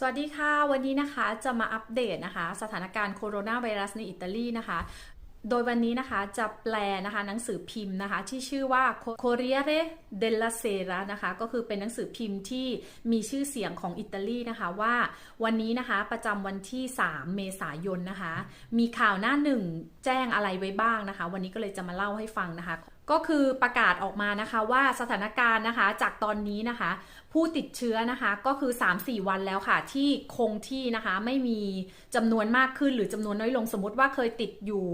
สวัสดีค่ะ วันนี้นะคะจะมาอัปเดตนะคะ สถานการณ์โคโรนาไวรัสในอิตาลีนะคะ โดยวันนี้นะคะจะแปลนะคะหนังสือพิมพ์นะคะ ที่ชื่อว่า Corriere della Sera นะคะก็คือเป็นหนังสือพิมพ์ที่มีชื่อเสียงของอิตาลีนะคะว่าวันนี้นะคะประจำวันที่ 3 เมษายนนะคะ มีข่าวหน้าหนึ่งแจ้งอะไรไว้บ้างนะคะ วันนี้ก็เลยจะมาเล่าให้ฟังนะคะ ก็คือประกาศออกมานะคะว่าสถานการณ์นะคะจากตอนนี้นะคะ ผู้ติดเชื้อนะคะก็คือ 3-4 วันแล้วค่ะ ที่คงที่นะคะไม่มีจำนวนมากขึ้นหรือจำนวนน้อยลงสมมติว่าเคยติดอยู่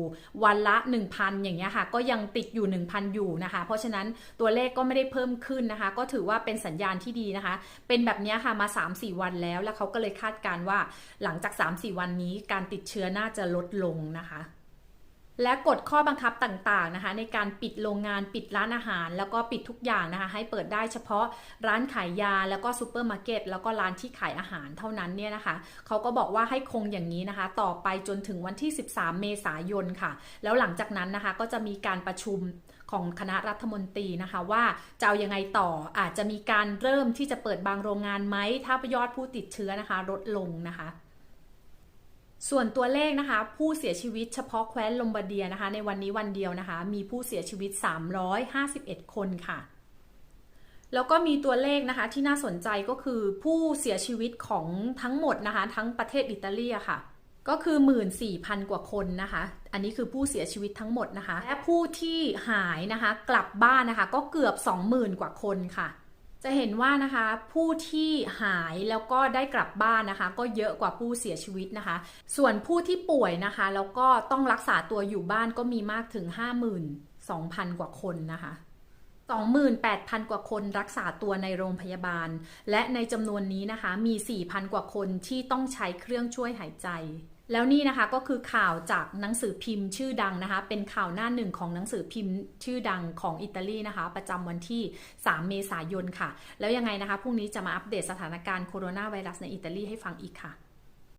วันละ 1,000 อย่างเงี้ยค่ะ ก็ยังติดอยู่ 1,000 อยู่นะคะ เพราะฉะนั้นตัวเลขก็ไม่ได้เพิ่มขึ้นนะคะ ก็ถือว่าเป็นสัญญาณที่ดีนะคะ เป็นแบบนี้ค่ะมา 3-4 วันแล้ว แล้วเขาก็เลยคาดการณ์ว่าหลังจาก 3-4 วันนี้การติดเชื้อน่าจะลดลงนะคะ และกฎข้อบังคับต่างๆนะคะในการปิดโรงงานปิดร้านอาหาร แล้วก็ปิดทุกอย่างนะคะให้เปิดได้เฉพาะร้านขายยาแล้วก็ซูเปอร์มาร์เก็ตแล้วก็ร้านที่ขายอาหารเท่านั้นเนี่ยนะคะเขาก็บอกว่าให้คงอย่างนี้นะคะ ต่อไปจนถึงวันที่ 13 เมษายนค่ะ แล้วหลังจากนั้นนะคะก็จะมีการประชุมของคณะรัฐมนตรีนะคะว่าจะเอายังไงต่ออาจจะมีการเริ่มที่จะเปิดบางโรงงานไหมถ้ายอดผู้ติดเชื้อนะคะลดลงนะคะ ส่วนตัวเลขนะคะ ผู้เสียชีวิตเฉพาะแคว้นลมบาเดียนะคะ ในวันนี้วันเดียวนะคะ มีผู้เสียชีวิต 351 คนค่ะ แล้วก็มีตัวเลขนะคะที่น่าสนใจก็คือผู้เสียชีวิตของทั้งหมดนะคะ ทั้งประเทศอิตาลีค่ะก็คือ 14,000 กว่าคนนะคะ อันนี้คือผู้เสียชีวิตทั้งหมดนะคะ และผู้ที่หายนะคะ กลับบ้านนะคะ ก็เกือบ 20,000 กว่าคนค่ะ จะเห็นว่านะคะผู้ที่หายแล้วก็ได้กลับบ้านนะคะ ก็เยอะกว่าผู้เสียชีวิตนะคะ ส่วนผู้ที่ป่วยนะคะ แล้วก็ต้องรักษาตัวอยู่บ้านก็มีมากถึง 52,000 กว่าคนนะคะ28,000 กว่าคนรักษาตัวในโรงพยาบาล และในจำนวนนี้นะคะมี 4,000 กว่าคนที่ต้องใช้เครื่องช่วยหายใจ แล้วนี่นะคะก็คือข่าวจากหนังสือพิมพ์ชื่อดังนะคะ เป็นข่าวหน้าหนึ่งของหนังสือพิมพ์ชื่อดังของอิตาลีนะคะ ประจำวันที่ 3 เมษายนค่ะ แล้วยังไงนะคะพรุ่งนี้จะมาอัปเดตสถานการณ์โคโรนาไวรัสในอิตาลีให้ฟังอีกค่ะ